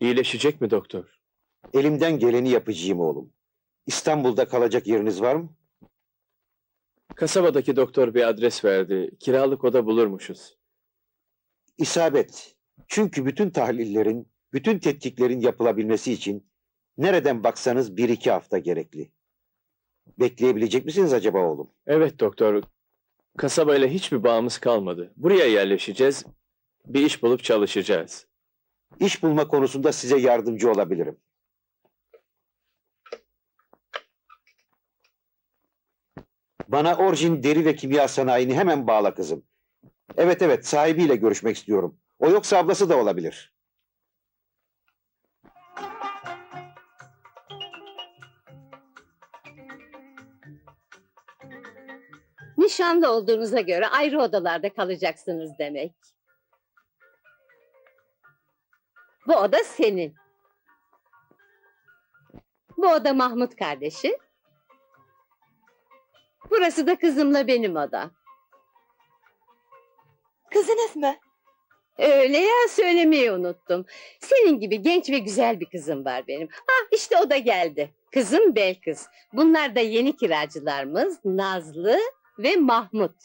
İyileşecek mi doktor? Elimden geleni yapacağım oğlum. İstanbul'da kalacak yeriniz var mı? Kasabadaki doktor bir adres verdi. Kiralık oda bulurmuşuz. İsabet. Çünkü bütün tahlillerin, bütün tetkiklerin yapılabilmesi için nereden baksanız bir iki hafta gerekli. Bekleyebilecek misiniz acaba oğlum? Evet doktor. Kasabayla hiçbir bağımız kalmadı. Buraya yerleşeceğiz. Bir iş bulup çalışacağız. İş bulma konusunda size yardımcı olabilirim. Bana Orjin Deri ve Kimya Sanayi'ni hemen bağla kızım. Evet evet sahibiyle görüşmek istiyorum. O yoksa ablası da olabilir. Nişanlı olduğunuza göre ayrı odalarda kalacaksınız demek. Bu oda senin. Bu oda Mahmut kardeşi. Burası da kızımla benim oda. Kızınız mı? Öyle ya söylemeyi unuttum. Senin gibi genç ve güzel bir kızım var benim. Ah işte o da geldi. Kızım Belkıs. Bunlar da yeni kiracılarımız Nazlı ve Mahmut.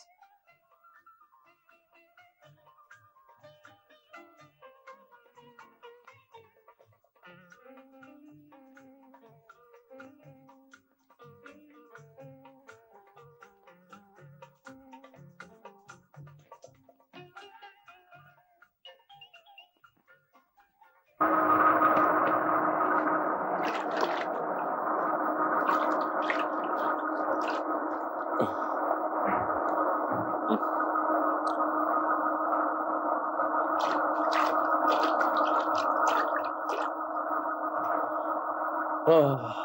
Ah,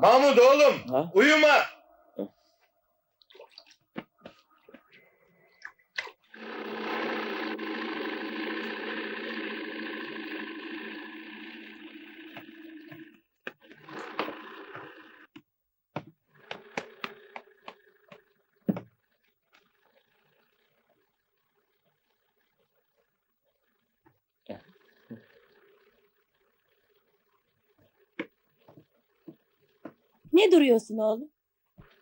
Mahmut oğlum ha? uyuma. Ne duruyorsun oğlum?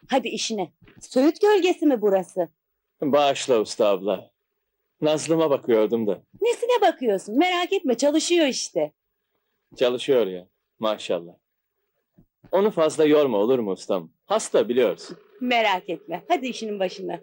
Hadi işine. Söğüt gölgesi mi burası? Bağışla usta abla. Nazlıma bakıyordum da. Nesine bakıyorsun? Merak etme çalışıyor işte. Çalışıyor ya. Maşallah. Onu fazla yorma olur mu ustam? Hasta biliyorsun. Merak etme. Hadi işinin başına.